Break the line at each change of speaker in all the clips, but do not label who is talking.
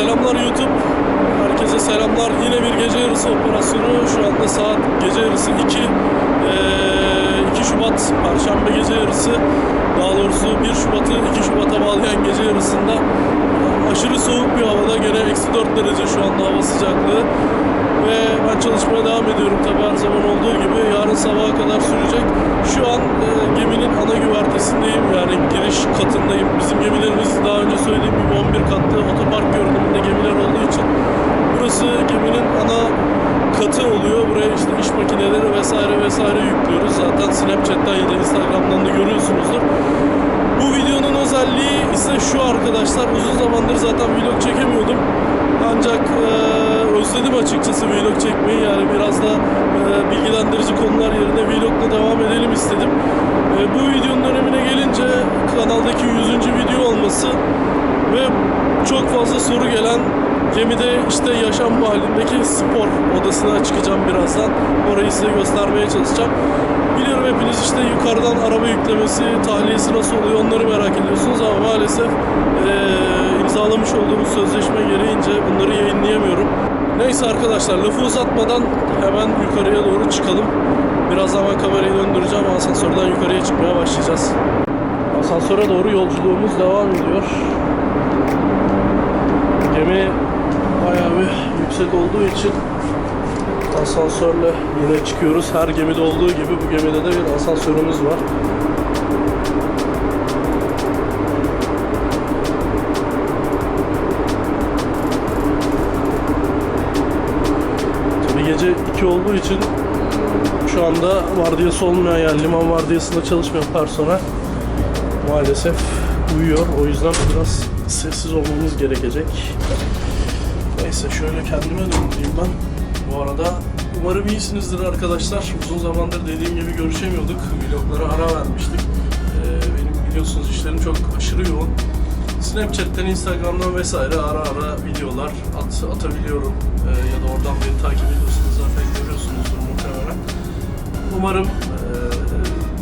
selamlar YouTube. Herkese selamlar. Yine bir gece yarısı operasyonu. Şu anda saat gece yarısı 2. Ee, 2 Şubat Perşembe gece yarısı. Daha doğrusu 1 Şubat'ı 2 Şubat'a bağlayan gece yarısında aşırı soğuk bir havada gene eksi 4 derece şu anda hava sıcaklığı. Ben çalışmaya devam ediyorum tabi her zaman olduğu gibi. Yarın sabaha kadar sürecek. Şu an e, geminin ana güvertesindeyim. Yani giriş katındayım. Bizim gemilerimiz daha önce söylediğim gibi 11 katlı otopark görünümünde gemiler olduğu için burası geminin ana katı oluyor. Buraya işte iş makineleri vesaire vesaire yüklüyoruz. Zaten Snapchat'ten ya da Instagram'dan da görüyorsunuzdur. Bu videonun özelliği ise şu arkadaşlar. Uzun zamandır zaten vlog çekemiyordum. Ancak e, özledim açıkçası vlog çekmeyi. Yani biraz da e, bilgilendirici konular yerine vlogla devam edelim istedim. E, bu videonun önemine gelince kanaldaki 100. video olması ve çok fazla soru gelen gemide işte yaşam mahallindeki spor odasına çıkacağım birazdan. Orayı size göstermeye çalışacağım. Biliyorum hepiniz işte yukarıdan araba yüklemesi, tahliyesi nasıl oluyor onları merak ediyorsunuz ama maalesef eee, imzalamış olduğumuz sözleşme gereğince bunları yayınlayamıyorum. Neyse arkadaşlar lafı uzatmadan hemen yukarıya doğru çıkalım. Birazdan ben kamerayı döndüreceğim. Asansörden yukarıya çıkmaya başlayacağız. Asansöre doğru yolculuğumuz devam ediyor. Gemi bayağı bir yüksek olduğu için asansörle yine çıkıyoruz. Her gemide olduğu gibi bu gemide de bir asansörümüz var. Gece 2 olduğu için şu anda vardiyası olmayan yani liman vardiyasında çalışmayan personel maalesef uyuyor. O yüzden biraz sessiz olmamız gerekecek. Neyse şöyle kendime döndüreyim ben. Bu arada umarım iyisinizdir arkadaşlar. Uzun zamandır dediğim gibi görüşemiyorduk. Vloglara ara vermiştik. Ee, benim biliyorsunuz işlerim çok aşırı yoğun. Snapchat'ten, Instagram'dan vesaire ara ara videolar at, atabiliyorum. Ee, ya da oradan beni takip ediyorsunuz zaten görüyorsunuzdur muhtemelen. Umarım e,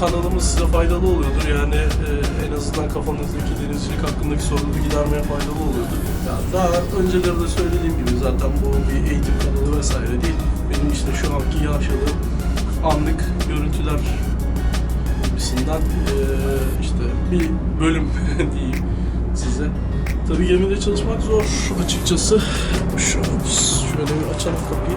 kanalımız size faydalı oluyordur. Yani e, en azından kafanızdaki denizcilik hakkındaki soruları gidermeye faydalı oluyordur. Ya daha önceleri de söylediğim gibi zaten bu bir eğitim kanalı vesaire değil. Benim işte şu anki yaşadığım anlık görüntüler e, işte bir bölüm diyeyim size. Tabii gemide çalışmak zor açıkçası. Şu, şöyle bir açalım kapıyı.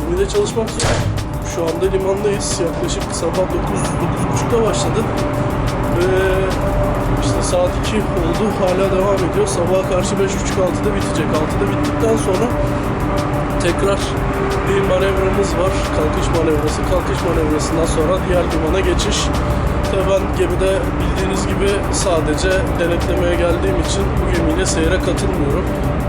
Gemide çalışmak zor. Şu anda limandayız. Yaklaşık sabah 9 9.30'da başladı. Ve işte saat 2 oldu. Hala devam ediyor. Sabaha karşı 5.30-6'da bitecek. 6'da bittikten sonra tekrar bir manevramız var. Kalkış manevrası. Kalkış manevrasından sonra diğer limana geçiş. Tabii ben gemide bildiğiniz gibi sadece denetlemeye geldiğim için bu gemiyle seyre katılmıyorum.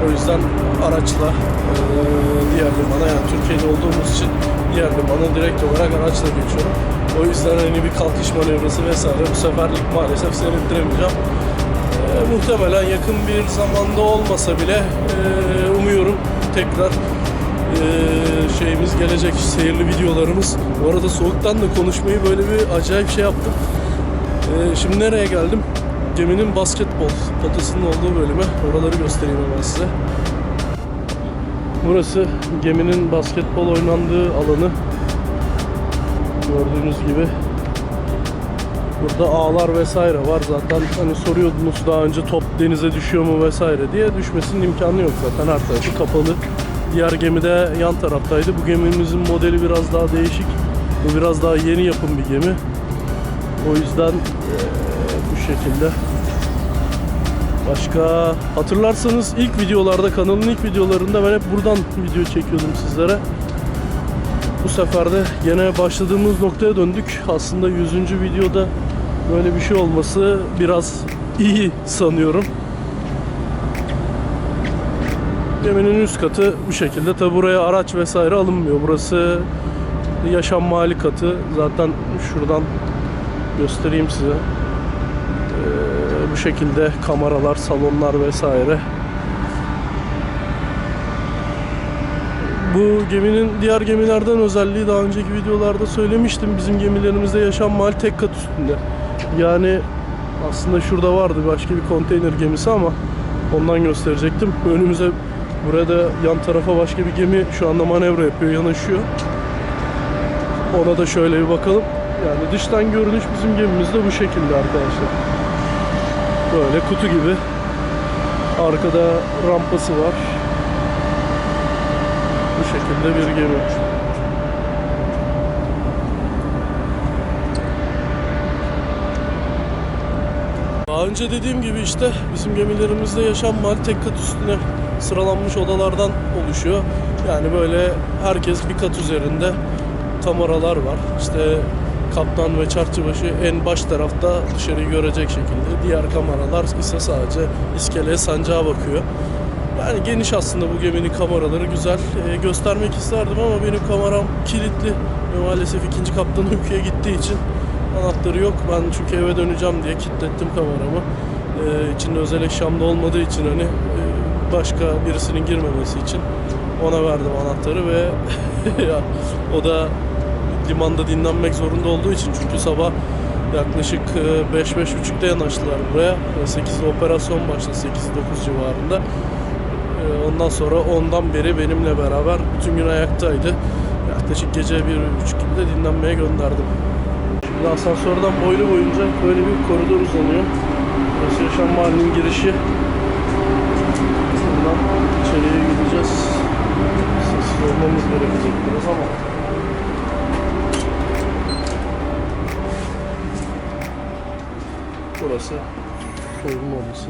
O yüzden araçla eee, diğer limana yani Türkiye'de olduğumuz için diğer limana direkt olarak araçla geçiyorum. O yüzden hani bir kalkış manevrası vesaire bu seferlik maalesef seyrettiremeyeceğim. Eee, muhtemelen yakın bir zamanda olmasa bile eee, umuyorum tekrar eee, şeyimiz gelecek seyirli videolarımız. Bu arada soğuktan da konuşmayı böyle bir acayip şey yaptım. Eee, şimdi nereye geldim? Geminin basketbol potasının olduğu bölüme. Oraları göstereyim hemen size. Burası geminin basketbol oynandığı alanı. Gördüğünüz gibi Burada ağlar vesaire var zaten hani soruyordunuz daha önce top denize düşüyor mu vesaire diye düşmesinin imkanı yok zaten her tarafı kapalı. Diğer gemide yan taraftaydı. Bu gemimizin modeli biraz daha değişik. Bu biraz daha yeni yapım bir gemi. O yüzden bu şekilde. Başka hatırlarsanız ilk videolarda kanalın ilk videolarında ben hep buradan video çekiyordum sizlere. Bu sefer de gene başladığımız noktaya döndük. Aslında 100. videoda böyle bir şey olması biraz iyi sanıyorum. Geminin üst katı bu şekilde. Tabi buraya araç vesaire alınmıyor. Burası yaşam mahalli katı. Zaten şuradan göstereyim size. Bu şekilde kameralar, salonlar vesaire. Bu geminin diğer gemilerden özelliği daha önceki videolarda söylemiştim. Bizim gemilerimizde yaşam mahalli tek kat üstünde. Yani aslında şurada vardı başka bir konteyner gemisi ama ondan gösterecektim. Önümüze Burada yan tarafa başka bir gemi şu anda manevra yapıyor, yanaşıyor. Ona da şöyle bir bakalım. Yani dıştan görünüş bizim gemimiz de bu şekilde arkadaşlar. Böyle kutu gibi. Arkada rampası var. Bu şekilde bir gemi. Daha önce dediğim gibi işte bizim gemilerimizde yaşam hali tek kat üstüne sıralanmış odalardan oluşuyor. Yani böyle herkes bir kat üzerinde kameralar var. İşte kaptan ve çarçıbaşı en baş tarafta dışarıyı görecek şekilde. Diğer kameralar ise sadece iskeleye sancağa bakıyor. Yani geniş aslında bu geminin kameraları güzel. Ee, göstermek isterdim ama benim kameram kilitli. Ve maalesef ikinci kaptan uykuya gittiği için anahtarı yok. Ben çünkü eve döneceğim diye kilitlettim kameramı. Ee, içinde özel eşyam da olmadığı için hani e, başka birisinin girmemesi için ona verdim anahtarı ve ya, o da limanda dinlenmek zorunda olduğu için çünkü sabah yaklaşık 5-5.30'da yanaştılar buraya. 8'de operasyon başladı 8-9 civarında. Ee, Ondan sonra ondan beri benimle beraber bütün gün ayaktaydı. Yaklaşık gece 1-3 gibi de dinlenmeye gönderdim. Şimdi asansörden boylu boyunca böyle bir koridor uzanıyor. Burası yaşam mahallinin girişi. Buradan içeriye gideceğiz. Sessiz olmamız gerekecek biraz ama. Burası soyunma odası.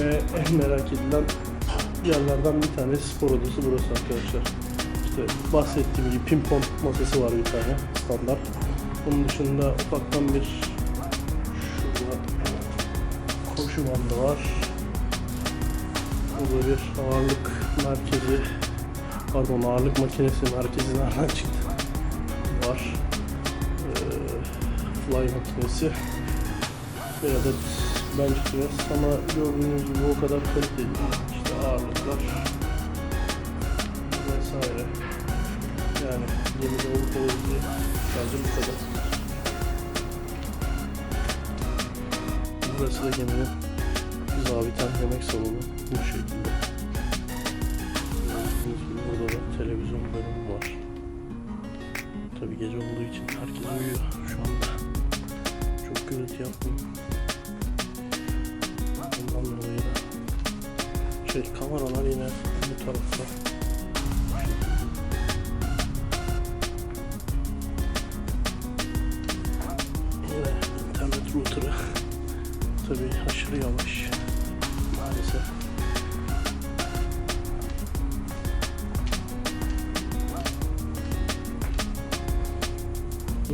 Ve en merak edilen yerlerden bir tanesi spor odası burası arkadaşlar. İşte bahsettiğim gibi pimpon masası var bir tane standart. Bunun dışında ufaktan bir koşu bandı var. Burada bir ağırlık merkezi pardon ağırlık makinesi merkezi nereden çıktı? Var. Ee, fly makinesi bir adet bench press ama gördüğünüz gibi o kadar kaliteli. İşte ağırlıklar vesaire. Yani gemide olup olabildiği sadece bu kadar. Burası da geminin zabiten yemek salonu bu şekilde. Gördüğünüz gibi burada da televizyon bölümü var. Tabi gece olduğu için herkes uyuyor şu anda. Çok gürültü yapmıyor. Ondan dolayı da şey kameralar yine bu tarafta.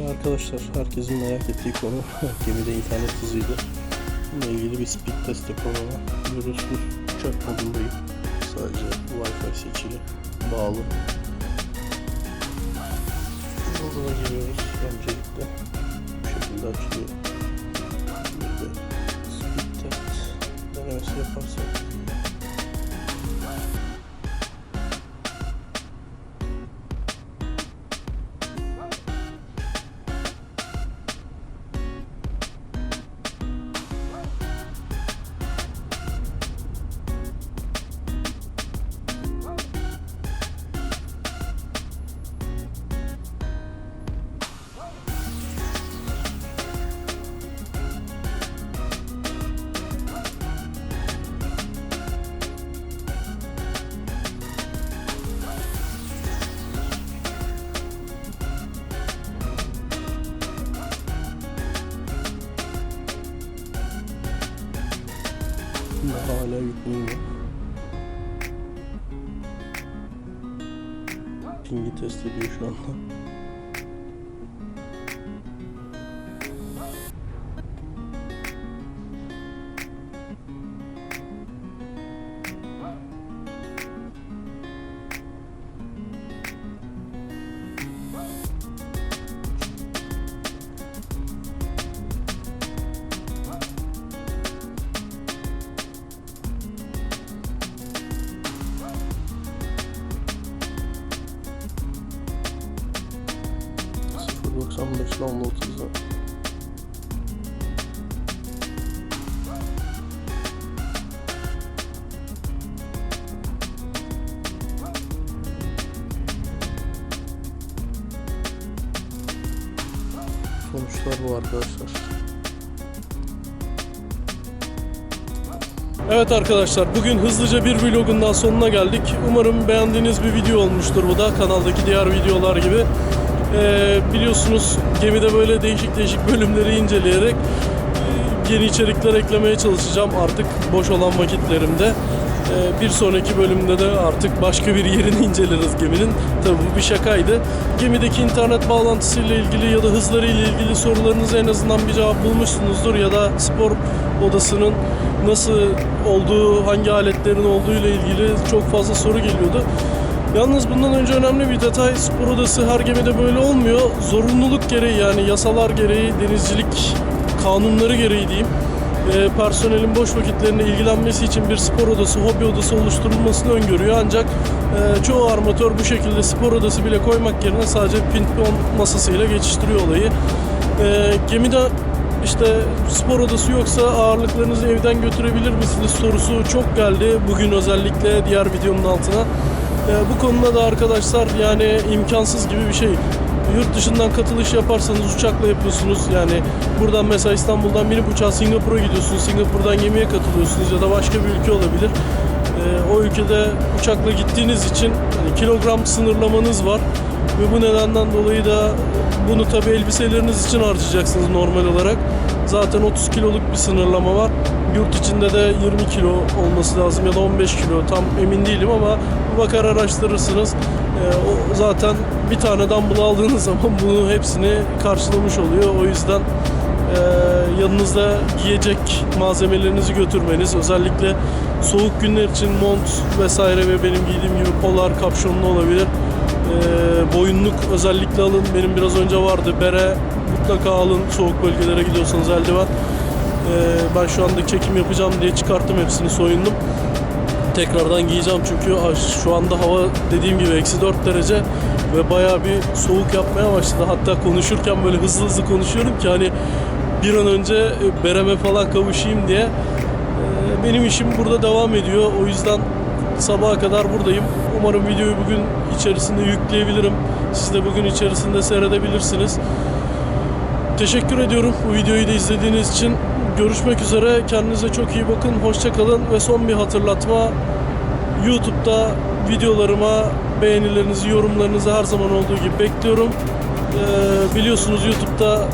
Arkadaşlar herkesin merak ettiği konu gemide internet hızıydı. Bununla ilgili bir speed test yapalım ama görüyorsunuz uçak modundayım. Sadece Wi-Fi seçili, bağlı. Moduna giriyoruz öncelikle. Bu şekilde açılıyor. Bir de speed test denemesi yaparsak. Hala yükleniyor. Pingi test ediyor şu anda. Arkadaşlar. Evet arkadaşlar bugün hızlıca bir vlogundan sonuna geldik. Umarım beğendiğiniz bir video olmuştur bu da kanaldaki diğer videolar gibi. Ee, biliyorsunuz gemide böyle değişik değişik bölümleri inceleyerek e, yeni içerikler eklemeye çalışacağım artık boş olan vakitlerimde. Ee, bir sonraki bölümde de artık başka bir yerini inceleriz geminin. Tabii bu bir şakaydı. Gemideki internet bağlantısıyla ilgili ya da hızları ile ilgili sorularınızı en azından bir cevap bulmuşsunuzdur ya da spor odasının nasıl olduğu, hangi aletlerin olduğu ile ilgili çok fazla soru geliyordu. Yalnız bundan önce önemli bir detay spor odası her gemide böyle olmuyor. Zorunluluk gereği yani yasalar gereği denizcilik kanunları gereği diyeyim e, personelin boş vakitlerinde ilgilenmesi için bir spor odası, hobi odası oluşturulmasını öngörüyor. Ancak e, çoğu armatör bu şekilde spor odası bile koymak yerine sadece ping-pong masasıyla geçiştiriyor olayı. E, gemide işte spor odası yoksa ağırlıklarınızı evden götürebilir misiniz sorusu çok geldi. Bugün özellikle diğer videomun altına. E, bu konuda da arkadaşlar yani imkansız gibi bir şey. Yurt dışından katılış yaparsanız uçakla yapıyorsunuz. Yani buradan mesela İstanbul'dan binip uçağa Singapur'a gidiyorsunuz. Singapur'dan gemiye katılıyorsunuz ya da başka bir ülke olabilir. Ee, o ülkede uçakla gittiğiniz için hani kilogram sınırlamanız var. Ve bu nedenden dolayı da bunu tabi elbiseleriniz için harcayacaksınız normal olarak. Zaten 30 kiloluk bir sınırlama var. Yurt içinde de 20 kilo olması lazım ya da 15 kilo tam emin değilim ama bakar araştırırsınız. Ee, o zaten bir tane dumbbell aldığınız zaman bunu hepsini karşılamış oluyor. O yüzden e, yanınızda giyecek malzemelerinizi götürmeniz özellikle soğuk günler için mont vesaire ve benim giydiğim gibi polar kapşonlu olabilir. E, boyunluk özellikle alın. Benim biraz önce vardı. Bere mutlaka alın soğuk bölgelere gidiyorsanız eldiven. E, ben şu anda çekim yapacağım diye çıkarttım hepsini soyundum tekrardan giyeceğim çünkü şu anda hava dediğim gibi eksi 4 derece ve bayağı bir soğuk yapmaya başladı. Hatta konuşurken böyle hızlı hızlı konuşuyorum ki hani bir an önce bereme falan kavuşayım diye. Ee, Benim işim burada devam ediyor. O yüzden sabaha kadar buradayım. Umarım videoyu bugün içerisinde yükleyebilirim. Siz de bugün içerisinde seyredebilirsiniz. Teşekkür ediyorum bu videoyu da izlediğiniz için. Görüşmek üzere. Kendinize çok iyi bakın. Hoşçakalın ve son bir hatırlatma. YouTube'da videolarıma beğenilerinizi, yorumlarınızı her zaman olduğu gibi bekliyorum. Ee, biliyorsunuz YouTube'da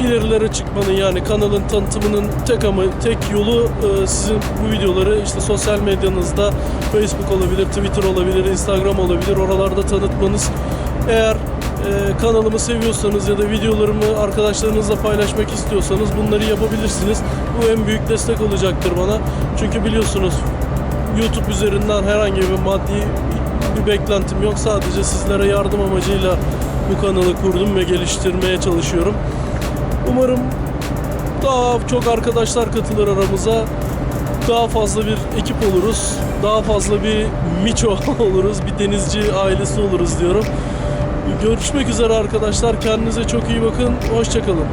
ilerilere çıkmanın yani kanalın tanıtımının tek ama tek yolu e, sizin bu videoları işte sosyal medyanızda Facebook olabilir, Twitter olabilir, Instagram olabilir oralarda tanıtmanız. Eğer e, kanalımı seviyorsanız ya da videolarımı arkadaşlarınızla paylaşmak istiyorsanız bunları yapabilirsiniz. Bu en büyük destek olacaktır bana. Çünkü biliyorsunuz YouTube üzerinden herhangi bir maddi bir beklentim yok. Sadece sizlere yardım amacıyla bu kanalı kurdum ve geliştirmeye çalışıyorum. Umarım daha çok arkadaşlar katılır aramıza. Daha fazla bir ekip oluruz. Daha fazla bir miço oluruz. Bir denizci ailesi oluruz diyorum. Görüşmek üzere arkadaşlar. Kendinize çok iyi bakın. Hoşçakalın.